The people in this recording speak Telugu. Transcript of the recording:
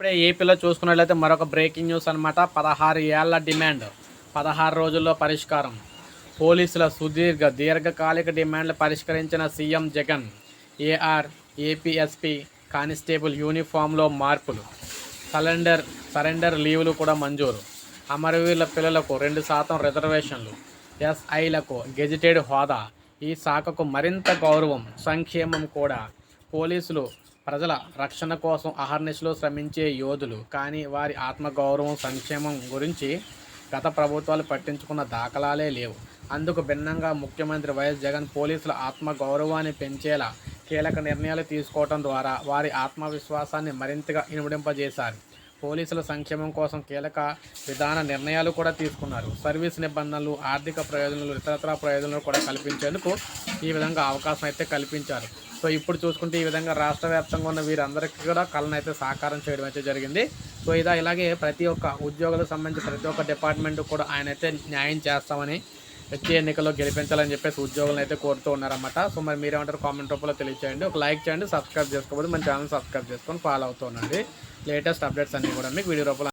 ఇప్పుడే ఏపీలో చూసుకున్నట్లయితే మరొక బ్రేకింగ్ న్యూస్ అనమాట పదహారు ఏళ్ళ డిమాండ్ పదహారు రోజుల్లో పరిష్కారం. పోలీసుల సుదీర్ఘ దీర్ఘకాలిక డిమాండ్లు పరిష్కరించిన CM Jagan AR APSP constable యూనిఫామ్లో మార్పులు. సరెండర్ సరెండర్ లీవులు కూడా మంజూరు. అమరవీరుల పిల్లలకు రెండు శాతం రిజర్వేషన్లు. ఎస్ఐలకు గెజిటెడ్ హోదా. ఈ శాఖకు మరింత గౌరవం సంక్షేమం కూడా. పోలీసులు ప్రజల రక్షణ కోసం అహర్నిశలో శ్రమించే యోధులు కానీ వారి ఆత్మగౌరవం సంక్షేమం గురించి గత ప్రభుత్వాలు పట్టించుకున్న దాఖలాలే లేవు. అందుకు భిన్నంగా ముఖ్యమంత్రి వైఎస్ జగన్ పోలీసుల ఆత్మగౌరవాన్ని పెంచేలా కీలక నిర్ణయాలు తీసుకోవడం ద్వారా వారి ఆత్మవిశ్వాసాన్ని మరింతగా ఇనుమడింపజేశారు. పోలీసుల సంక్షేమం కోసం కీలక విధాన నిర్ణయాలు కూడా తీసుకున్నారు. సర్వీస్ నిబంధనలు ఆర్థిక ప్రయోజనాలు ఇతరత్ర ప్రయోజనాలు కూడా కల్పించేందుకు ఈ విధంగా అవకాశం అయితే కల్పించారు. సో ఇప్పుడు చూసుకుంటే ఈ విధంగా రాష్ట్ర వ్యాప్తంగా ఉన్న వీరందరికీ కూడా కళను అయితే సాకారం చేయడం అయితే జరిగింది. సో ఇదా ఇలాగే ప్రతి ఒక్క ఉద్యోగులకు సంబంధించి ప్రతి ఒక్క డిపార్ట్మెంట్ కూడా ఆయన అయితే న్యాయం చేస్తామని వచ్చే ఎన్నికల్లో గెలిపించాలని చెప్పేసి ఉద్యోగులను అయితే కోరుతూ ఉన్నారన్నమాట. సో మరి మీరేమంటారు? కామెంట్ రూపంలో తెలియచేయండి. ఒక లైక్ చేయండి సబ్స్క్రైబ్ చేసుకోకపోతే మన ఛానల్ సబ్స్క్రైబ్ చేసుకొని ఫాలో అవుతూ ఉండండి. లేటెస్ట్ అప్డేట్స్ అన్నీ కూడా మీకు వీడియో రూపంలో